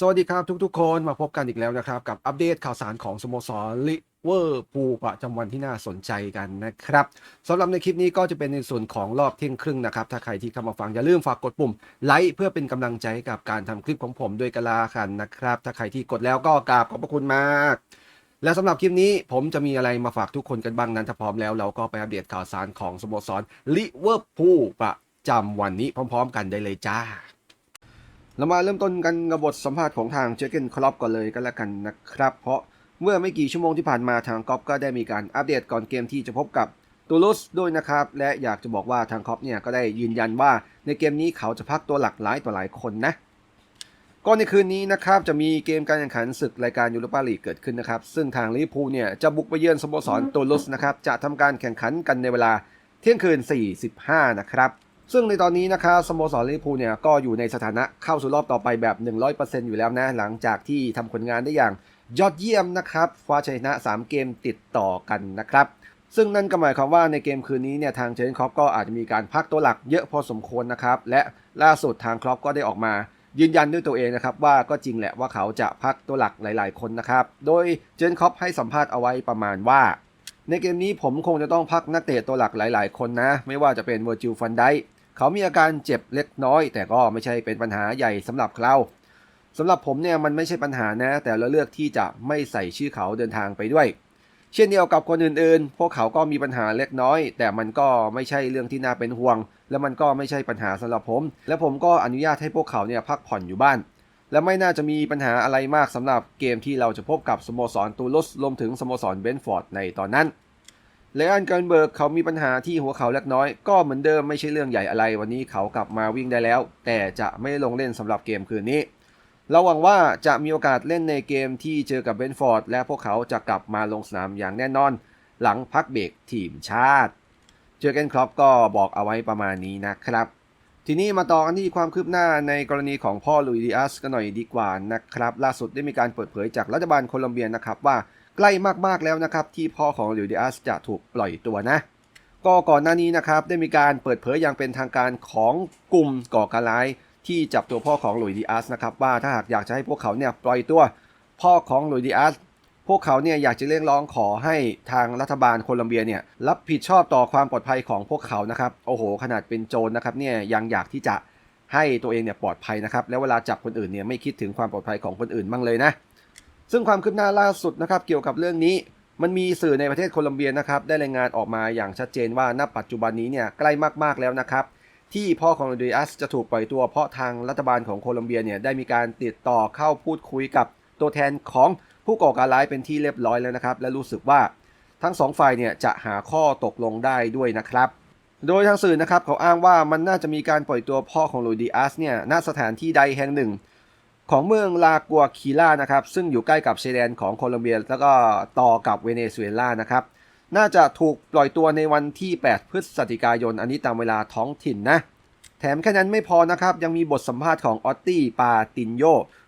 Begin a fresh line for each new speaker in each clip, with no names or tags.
สวัสดีครับทุกๆ คนมาพบกันอีกแล้วนะครับ กับอัปเดตข่าวสารของสโมสรลิเวอร์พูลประจำวันที่น่าสนใจกันนะครับสำหรับในคลิปนี้ก็จะเป็นในส่วนของรอบเที่ยงครึ่งนะครับ ถ้าใครที่เข้ามาฟังอย่าลืมฝากกดปุ่มไลค์เพื่อเป็นกำลังใจให้กับการทำคลิปของผมด้วยกะลาคันนะครับ ถ้าใครที่กดแล้วก็กราบขอบพระคุณมาก และสำหรับคลิปนี้ผมจะมีอะไรมาฝากทุกคนกันบ้างนั้นถ้าพร้อมแล้วเราก็ไปอัปเดตข่าวสารของสโมสรลิเวอร์พูลประจำวันนี้พร้อม ๆ กันได้เลยจ้า เรามาเริ่มต้นกันกับบทสัมภาษณ์ของทางเจเกนคลอปก่อนเลยก็แล้วกันนะครับ เพราะเมื่อไม่กี่ชั่วโมงที่ผ่านมาทางกอฟก็ได้มีการอัปเดตก่อนเกมที่จะพบกับตูลุสด้วยนะครับ และอยากจะบอกว่าทางคอปเนี่ยก็ได้ยืนยันว่าในเกมนี้เขาจะพักตัวหลักหลายต่อหลายคนนะก็ในคืนนี้นะครับจะมีเกมการแข่งขันศึกรายการยูโรปาลีกเกิดขึ้นนะครับ ซึ่งทางลิเวอร์พูลเนี่ยจะบุกไปเยือนสโมสรตูลุสนะครับจะทำการแข่งขันกันในเวลาเที่ยงคืน 45 นะครับ ซึ่งในตอนนี้นะครับสโมสรลิเวอร์พูลเนี่ยก็อยู่ในสถานะเข้าสู่รอบต่อไปแบบ 100%อยู่แล้วนะ หลังจากที่ทำผลงานได้อย่างยอดเยี่ยมนะครับคว้าชัยชนะ 3 เกมติดต่อกันนะครับซึ่งนั่นก็หมายความว่าในเกมคืนนี้เนี่ยทางเจนครอปก็อาจจะมีการพักตัวหลักเยอะพอสมควรนะครับและล่าสุดทางครอปก็ได้ออกมา ยืนยันด้วยตัวเองนะครับว่าก็จริงแหละว่าเขาจะพักตัวหลักหลาย ๆ คนนะครับโดยเจนครอปให้สัมภาษณ์เอาไว้ประมาณว่า ในเกมนี้ผมคงจะต้องพักนักเตะตัวหลักหลาย ๆ คนนะ ไม่ว่าจะเป็นเวอร์จิลฟันได เขามีอาการเจ็บเล็กน้อย แต่ก็ไม่ใช่เป็นปัญหาใหญ่สำหรับเราสำหรับผมเนี่ยมันไม่ใช่ปัญหานะ แต่เราเลือกที่จะไม่ใส่ชื่อเขาเดินทางไปด้วย เช่นเดียวกับคนอื่นๆ พวกเขาก็มีปัญหาเล็กน้อย แต่มันก็ไม่ใช่เรื่องที่น่าเป็นห่วง และมันก็ไม่ใช่ปัญหาสำหรับผม และผมก็อนุญาตให้พวกเขาเนี่ยพักผ่อนอยู่บ้าน และไม่น่าจะมีปัญหาอะไรมากสำหรับเกมที่เราจะพบกับสโมสรตูลุสรวมถึงสโมสรเบนฟอร์ดในตอนนั้น เลอันเกินเบิร์กเขามีปัญหาที่หัวเข่าเล็กน้อย ก็เหมือนเดิมไม่ใช่เรื่องใหญ่อะไร วันนี้เขากลับมาวิ่งได้แล้ว แต่จะไม่ลงเล่นสำหรับเกมคืนนี้ เราหวังว่าจะมีโอกาสเล่นในเกมที่เจอกับเบนฟอร์ด และพวกเขาจะกลับมาลงสนามอย่างแน่นอน หลังพักเบรกทีมชาติ เจอเกนครอปก็บอกเอาไว้ประมาณนี้นะครับ ทีนี้มาต่อกันที่ความคืบหน้าในกรณีของพ่อลุยดิอัสกันหน่อยดีกว่านะครับ ล่าสุดได้มีการเปิดเผยจากรัฐบาลโคลอมเบียนะครับว่า ใกล้มากๆแล้วนะครับ ที่พ่อของลุยดิอัสจะถูกปล่อยตัวนะ ก็ก่อนหน้านี้นะครับได้มีการเปิดเผยอย่างเป็นทางการของกลุ่มก่อการร้ายที่จับตัวพ่อของหลุยดิอัสนะครับว่าถ้าหากอยากจะให้พวกเขาเนี่ยปล่อยตัวพ่อของหลุยดิอัสพวกเขาเนี่ยอยากจะเรียกร้องขอให้ทางรัฐบาลโคลอมเบียเนี่ยรับผิดชอบต่อความปลอดภัยของพวกเขานะครับโอ้โห ขนาดเป็นโจรนะครับเนี่ยยังอยากที่จะให้ตัวเองเนี่ยปลอดภัยนะครับแล้วเวลาจับคนอื่นเนี่ยไม่คิดถึงความปลอดภัยของคนอื่นบ้างเลยนะ ซึ่งความคืบหน้าล่าสุดนะครับเกี่ยวกับเรื่องนี้ มันมีสื่อในประเทศโคลอมเบียนะครับได้รายงานออกมาอย่างชัดเจนว่าณปัจจุบันนี้เนี่ยใกล้มากๆแล้วนะครับ ที่พ่อของลูดิอัสจะถูกปล่อยตัวเพราะทางรัฐบาลของโคลอมเบียเนี่ยได้มีการติดต่อเข้าพูดคุยกับตัวแทนของผู้ก่อการร้ายเป็นที่เรียบร้อยแล้วนะครับ และรู้สึกว่าทั้งสองฝ่ายเนี่ยจะหาข้อตกลงได้ด้วยนะครับโดยทางสื่อนะครับเขาอ้างว่ามันน่าจะมีการปล่อยตัวพ่อของลูดิอัสเนี่ยณสถานที่ใดแห่งหนึ่ง ของเมืองลากัวคีล่านะครับ ซึ่งอยู่ใกล้กับชายแดนของโคลอมเบีย แล้วก็ต่อกับเวเนซุเอลานะครับ น่าจะถูกปล่อยตัวในวันที่ 8 พฤศจิกายน อันนี้ตามเวลาท้องถิ่นนะ แถมแค่นั้นไม่พอนะครับ ยังมีบทสัมภาษณ์ของออตตี้ ปาตินโย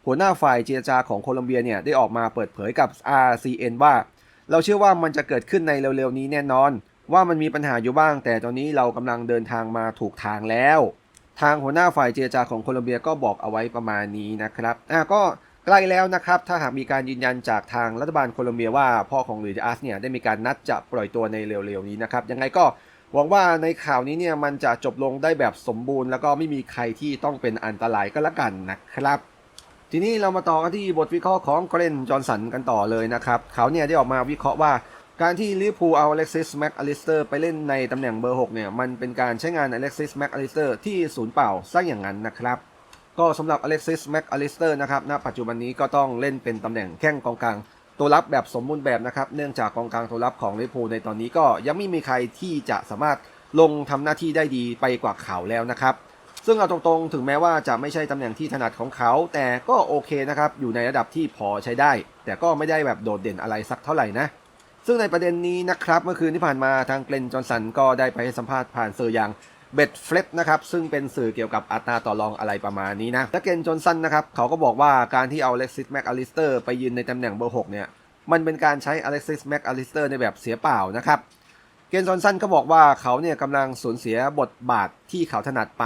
หัวหน้าฝ่ายเจรจาของโคลอมเบียเนี่ย ได้ออกมาเปิดเผยกับ RCN ว่า เราเชื่อว่ามันจะเกิดขึ้นในเร็วๆนี้แน่นอน ว่ามันมีปัญหาอยู่บ้าง แต่ตอนนี้เรากำลังเดินทางมาถูกทางแล้ว ทางหัวหน้าฝ่ายเจรจาของโคลอมเบียก็บอกเอาไว้ประมาณนี้นะครับอะก็ใกล้แล้วนะครับ ถ้าหากมีการยืนยันจากทางรัฐบาลโคลอมเบียว่าพ่อของลุยดิอัสเนี่ยได้มีการนัดจะปล่อยตัวในเร็วๆนี้นะครับ ยังไงก็หวังว่าในข่าวนี้เนี่ยมันจะจบลงได้แบบสมบูรณ์ แล้วก็ไม่มีใครที่ต้องเป็นอันตรายก็แล้วกันนะครับ ทีนี้เรามาต่อกันที่บทวิเคราะห์ของเกรนจอห์นสันกันต่อเลยนะครับ เขาเนี่ยได้ออกมาวิเคราะห์ว่า การที่ลิเวอร์พูลเอาอเล็กซิสแม็กอลิสเตอร์ไปเล่นในตำแหน่งเบอร์ 6 เนี่ย มันเป็นการใช้งานอเล็กซิสแม็กอลิสเตอร์ที่ศูนย์เปล่าซะอย่างนั้นนะครับ ก็สำหรับอเล็กซิสแม็กอลิสเตอร์นะครับณปัจจุบันนี้ก็ต้องเล่นเป็นตำแหน่งแข้งกองกลางตัวรับแบบสมบูรณ์แบบนะครับ เนื่องจากกองกลางตัวรับของลิเวอร์พูลในตอนนี้ก็ยังไม่มีใครที่จะสามารถลงทำหน้าที่ได้ดีไปกว่าเขาแล้วนะครับ ซึ่งเอาตรงๆ ถึงแม้ว่าจะไม่ใช่ตำแหน่งที่ถนัดของเขา แต่ก็โอเคนะครับ อยู่ในระดับที่พอใช้ได้ แต่ก็ไม่ได้แบบโดดเด่นอะไรสักเท่าไหร่นะ ซึ่งในประเด็นนี้นะครับเมื่อคืนที่ผ่านมาทางเกรนจอห์นสันก็ได้ไปให้สัมภาษณ์ผ่านสื่ออย่างเบ็ดเฟล็ดนะครับซึ่งเป็นสื่อเกี่ยวกับอัตราต่อรองอะไรประมาณนี้นะและเกรนจอห์นสันนะครับเขาก็บอกว่าการที่เอาเล็กซิสแม็กอลิสเตอร์ไปยืนในตำแหน่งเบอร์ 6 เนี่ย มันเป็นการใช้อเล็กซิสแม็กอลิสเตอร์ในแบบเสียเปล่านะครับเกรนจอห์นสันก็บอกว่าเขาเนี่ยกำลังสูญเสียบทบาทที่เขาถนัดไป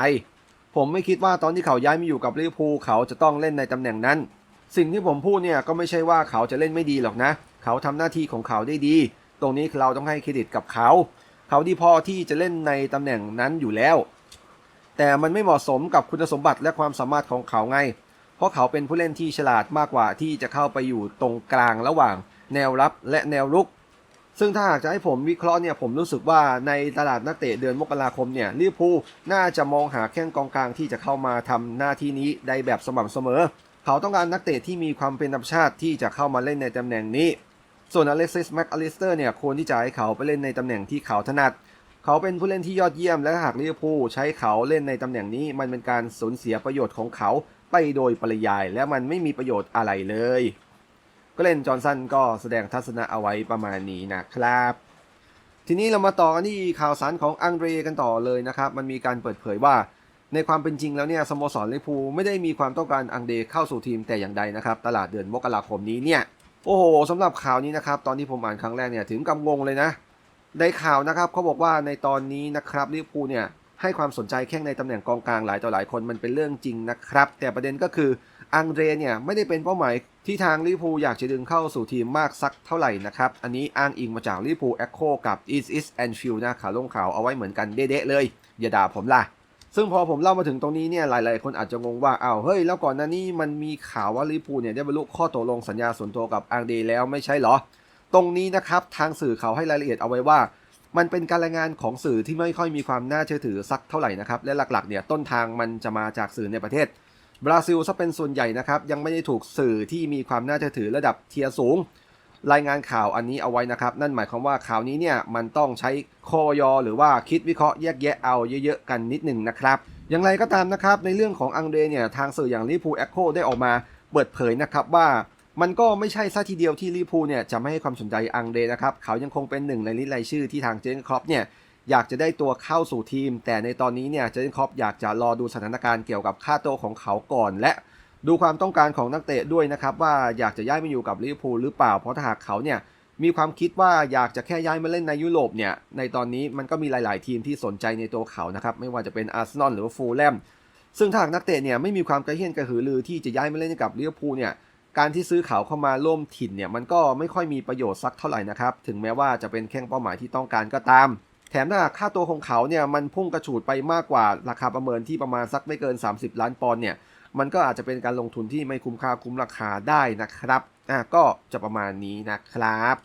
ผมไม่คิดว่าตอนที่เขาย้ายมาอยู่กับลิเวอร์พูลเขาจะต้องเล่นในตำแหน่งนั้น สิ่งที่ผมพูดเนี่ยก็ไม่ใช่ว่าเขาจะเล่นไม่ดีหรอกนะ เขาทำหน้าที่ของเขาได้ดี ตรงนี้เราต้องให้เครดิตกับเขา เขาดีพอที่จะเล่นในตำแหน่งนั้นอยู่แล้ว แต่มันไม่เหมาะสมกับคุณสมบัติและความสามารถของเขาไง เพราะเขาเป็นผู้เล่นที่ฉลาดมากกว่าที่จะเข้าไปอยู่ตรงกลางระหว่างแนวรับและแนวรุก ซึ่งถ้าหากจะให้ผมวิเคราะห์เนี่ยผมรู้สึกว่าในตลาดนักเตะเดือนมกราคมเนี่ยลิเวอร์พูลน่าจะมองหาแข้งกองกลางที่จะเข้ามาทำหน้าที่นี้ได้แบบสม่ำเสมอ เขาต้องการนักเตะที่มีความเป็นธรรมชาติที่จะเข้ามาเล่นในตำแหน่งนี้ ส่วนอเล็กซิสแม็กอลิสเตอร์เนี่ยควรที่จะให้เขาไปเล่นในตำแหน่งที่เขาถนัด เขาเป็นผู้เล่นที่ยอดเยี่ยมและหากลิเวอร์พูลใช้เขาเล่นในตำแหน่งนี้ มันเป็นการสูญเสียประโยชน์ของเขาไปโดยปริยาย และมันไม่มีประโยชน์อะไรเลย ก็เล่นจอห์นสันก็แสดงทัศนะเอาไว้ประมาณนี้นะครับ ทีนี้เรามาต่อกันที่ข่าวสารของอังเดรกันต่อเลยนะครับ มันมีการเปิดเผยว่าในความเป็นจริงแล้วเนี่ยสโมสรลิเวอร์พูลไม่ได้มีความต้องการอังเดรเข้าสู่ทีมแต่อย่างใดนะครับ ตลาดเดือนมกราคมนี้เนี่ย โอ้โหสำหรับข่าวนี้นะครับ ตอนที่ผมอ่านครั้งแรกเนี่ยถึงกับงงเลยนะ ในข่าวนะครับเขาบอกว่าในตอนนี้นะครับลิเวอร์พูลเนี่ยให้ความสนใจแข้งในตำแหน่งกองกลางหลายต่อหลายคนมันเป็นเรื่องจริงนะครับ แต่ประเด็นก็คืออังเดรเนี่ยไม่ได้เป็นเป้าหมายที่ทางลิเวอร์พูลอยากจะดึงเข้าสู่ทีมมากสักเท่าไหร่นะครับ อันนี้อ้างอิงมาจากลิเวอร์พูลแอคโคกับ East East Anfield นะข่าวลงข่าวเอาไว้เหมือนกันเด๊ะเลย อย่าด่าผมล่ะ ซึ่งพอผมเล่ามาถึงตรงนี้เนี่ยหลาย ๆ คนอาจจะงงว่าอ้าวเฮ้ยแล้วก่อนหน้านี้มันมีข่าวว่าลิเวอร์พูเนี่ยได้บรรลุข้อตกลงสัญญาส่วนตัวกับอังเดแล้วไม่ใช่เหรอ ตรงนี้นะครับทางสื่อเขาให้รายละเอียดเอาไว้ว่า มันเป็นการรายงานของสื่อที่ไม่ค่อยมีความน่าเชื่อถือสักเท่าไหร่นะครับและหลัก ๆ เนี่ยต้นทางมันจะมาจากสื่อในประเทศบราซิลซะเป็นส่วนใหญ่นะครับยังไม่ได้ถูกสื่อที่มีความน่าเชื่อถือระดับเทียร์สูง รายงานข่าวอันนี้เอาไว้นะครับ นั่นหมายความว่าข่าวนี้เนี่ยมันต้องใช้คอยหรือว่าคิดวิเคราะห์แยกแยะเอาเยอะๆกันนิดหนึ่งนะครับ อย่างไรก็ตามนะครับ ในเรื่องของอังเดรเนี่ยทางสื่ออย่างลิพูแอคโคได้ออกมาเปิดเผยนะครับว่ามันก็ไม่ใช่ซะทีเดียวที่ลิเวอร์พูเนี่ยจะไม่ให้ความสนใจอังเดรนะครับเขายังคงเป็นหนึ่งในลิสต์รายชื่อที่ทางเจนครอปเนี่ยอยากจะได้ตัวเข้าสู่ทีม แต่ในตอนนี้เนี่ยเจนครอปอยากจะรอดูสถานการณ์เกี่ยวกับค่าตัวของเขาก่อน และ ดูความต้องการของนักเตะด้วยนะครับว่าอยากจะย้ายมาอยู่กับลิเวอร์พูลหรือเปล่าเพราะถ้าหากเขาเนี่ยมีความคิดว่าอยากจะแค่ย้ายมาเล่นในยุโรปเนี่ยในตอนนี้มันก็มีหลาย ๆ ทีมที่สนใจในตัวเขานะครับไม่ว่าจะเป็นอาร์เซนอลหรือว่าฟูลแลมซึ่งถ้าหากนักเตะเนี่ยไม่มีความกระเฮี้ยนกระหือรือที่จะย้ายมาเล่นกับลิเวอร์พูลเนี่ยการที่ซื้อเขาเข้ามาร่วมถิ่นเนี่ยมันก็ไม่ค่อยมีประโยชน์สักเท่าไหร่นะครับถึงแม้ว่าจะเป็นแข้งเป้าหมายที่ต้องการก็ตาม แถมถ้าค่าตัวของเขาเนี่ยมันพุ่งกระฉูดไปมากกว่าราคาประเมินที่ประมาณสักไม่เกิน 30 ล้านปอนด์เนี่ย มันก็อาจจะเป็นการลงทุนที่ไม่คุ้มค่าคุ้มราคาได้นะครับอะก็จะประมาณนี้นะครับ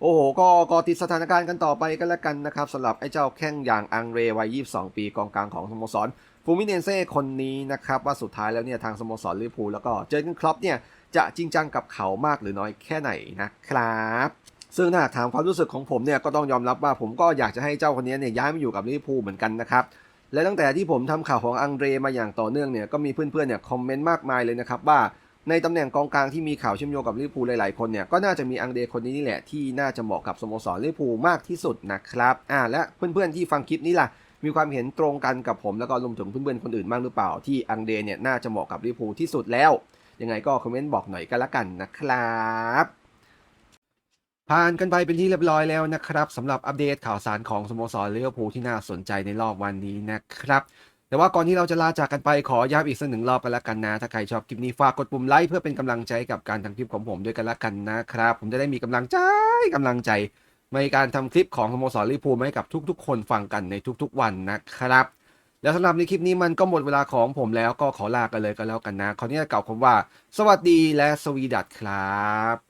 โอ้โห ก็กอติดสถานการณ์กันต่อไปกันแล้วกันนะครับสำหรับไอ้เจ้าแข้งอย่างอังเรวัย 22 ปีกองกลางของสโมสรฟูมิเนเซ่คนนี้นะครับว่าสุดท้ายแล้วเนี่ยทางสโมสรลิเวอร์พูลแล้วก็เจอร์กนคล็อปเนี่ยจะจริงจังกับเขามากหรือน้อยแค่ไหนนะครับซึ่งถ้าถามความรู้สึกของผมเนี่ยก็ต้องยอมรับว่าผมก็อยากจะให้เจ้าคนนี้เนี่ยย้ายมาอยู่กับลิเวอร์พูลเหมือนกันนะครับ และตั้งแต่ที่ผมทำข่าวของอังเดรมาอย่างต่อเนื่องเนี่ยก็มีเพื่อนๆเนี่ยคอมเมนต์มากมายเลยนะครับว่าในตำแหน่งกองกลางที่มีข่าวเชื่อมโยงกับลิเวอร์พูลหลายๆคนเนี่ยก็น่าจะมีอังเดรคนนี้นี่แหละที่น่าจะเหมาะกับสโมสรลิเวอร์พูลมากที่สุดนะครับอ่าและเพื่อนๆที่ฟังคลิปนี้ล่ะมีความเห็นตรงกันกับผมแล้วก็รวมถึงเพื่อนๆคนอื่นบ้างหรือเปล่าที่อังเดรเนี่ยน่าจะเหมาะกับลิเวอร์พูลที่สุดแล้วยังไงก็คอมเมนต์บอกหน่อยกันละกันนะครับ ผ่านกันไปเป็นที่เรียบร้อยแล้วนะครับสำหรับอัปเดตข่าวสารของสโมสรลิเวอร์พูลที่น่าสนใจในรอบวันนี้นะครับ แต่ว่าก่อนที่เราจะลาจากกันไปขอย้ำอีกสักหนึ่งรอบกันละกันนะ ถ้าใครชอบคลิปนี้ฝากกดปุ่มไลค์เพื่อเป็นกำลังใจกับการทำคลิปของผมด้วยกันละกันนะครับ ผมจะได้มีกำลังใจกำลังใจในการทำคลิปของสโมสรลิเวอร์พูลให้กับทุก ๆ คนฟังกันในทุก ๆ วันนะครับ แล้วสำหรับในคลิปนี้มันก็หมดเวลาของผมแล้วก็ขอลากันเลยก็แล้วกันนะขออนุญาตกล่าวคำว่า สวัสดีและสวีดัตครับ